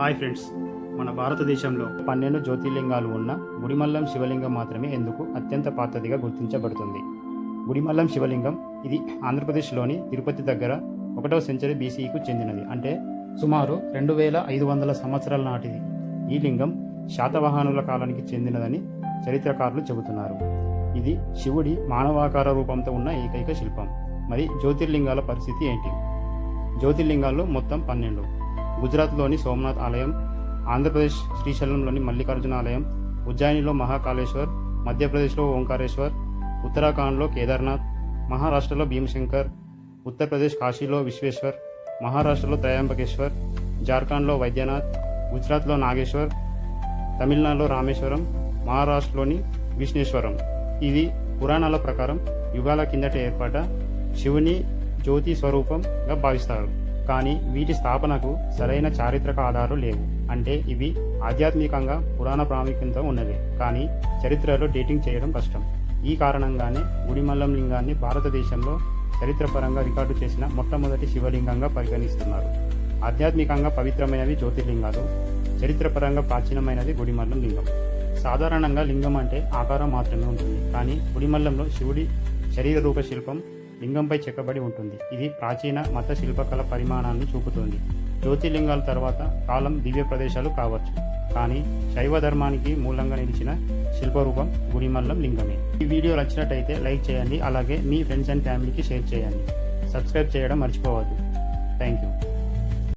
Hi friends మన భారతదేశంలో పన్నెండు జ్యోతిర్లింగాలు ఉన్న గుడిమల్లం శివలింగం మాత్రమే ఎందుకు అత్యంత పాతదిగా గుర్తించబడుతుంది? గుడిమల్లం శివలింగం ఇది ఆంధ్రప్రదేశ్లోని తిరుపతి దగ్గర ఒకటవ సెంచరీ బీసీకు చెందినది. అంటే సుమారు రెండు వేల ఐదు వందల సంవత్సరాల నాటిది. ఈ లింగం శాతవాహనుల కాలానికి చెందినదని చరిత్రకారులు చెబుతున్నారు. ఇది శివుడి మానవాకార రూపంతో ఉన్న ఏకైక శిల్పం. మరి జ్యోతిర్లింగాల పరిస్థితి ఏంటి? జ్యోతిర్లింగాల్లో మొత్తం పన్నెండు. గుజరాత్లోని సోమనాథ్ ఆలయం ఆంధ్రప్రదేశ్ శ్రీశైలంలోని మల్లికార్జున ఆలయం ఉజ్జాయినిలో మహాకాళేశ్వర్ మధ్యప్రదేశ్లో ఓంకారేశ్వర్ ఉత్తరాఖండ్లో కేదార్నాథ్ మహారాష్ట్రలో భీమశంకర్ ఉత్తరప్రదేశ్ కాశీలో విశ్వేశ్వర్ మహారాష్ట్రలో త్రయాంబకేశ్వర్ జార్ఖండ్లో వైద్యనాథ్ గుజరాత్లో నాగేశ్వర్ తమిళనాడులో రామేశ్వరం మహారాష్ట్రలోని విష్ణేశ్వరం. ఇది పురాణాల ప్రకారం యుగాల కిందట ఏర్పాట శివుని జ్యోతి స్వరూపంగా భావిస్తారు. కానీ వీటి స్థాపనకు సరైన చారిత్రక ఆధారాలు లేవు. అంటే ఇవి ఆధ్యాత్మికంగా పురాణ ప్రాముఖ్యత ఉన్నది కానీ చరిత్రలో డేటింగ్ చేయడం కష్టం. ఈ కారణంగానే గుడిమల్లం లింగాన్ని భారతదేశంలో చరిత్రపరంగా రికార్డు చేసిన మొట్టమొదటి శివలింగంగా పరిగణిస్తున్నారు. ఆధ్యాత్మికంగా పవిత్రమైనవి జ్యోతిర్లింగాలు చరిత్రపరంగా ప్రాచీనమైనది గుడిమల్లం లింగం. సాధారణంగా లింగం అంటే ఆకారం మాత్రమే ఉంటుంది. కానీ గుడిమల్లంలో శివుడి శరీర రూప శిల్పం లింగంపై చెక్కబడి ఉంటుంది. ఇది ప్రాచీన మత శిల్పకళ పరిమాణాన్ని చూపుతుంది. జ్యోతిర్లింగాల తర్వాత కాలం దివ్య ప్రదేశాలు కావచ్చు. కానీ శైవ ధర్మానికి మూలంగా నిలిచిన శిల్పరూపం గుడిమల్లం లింగమే. ఈ వీడియో నచ్చినట్టయితే లైక్ చేయండి. అలాగే మీ ఫ్రెండ్స్ అండ్ ఫ్యామిలీకి షేర్ చేయండి. సబ్స్క్రైబ్ చేయడం మర్చిపోవద్దు. Thank you.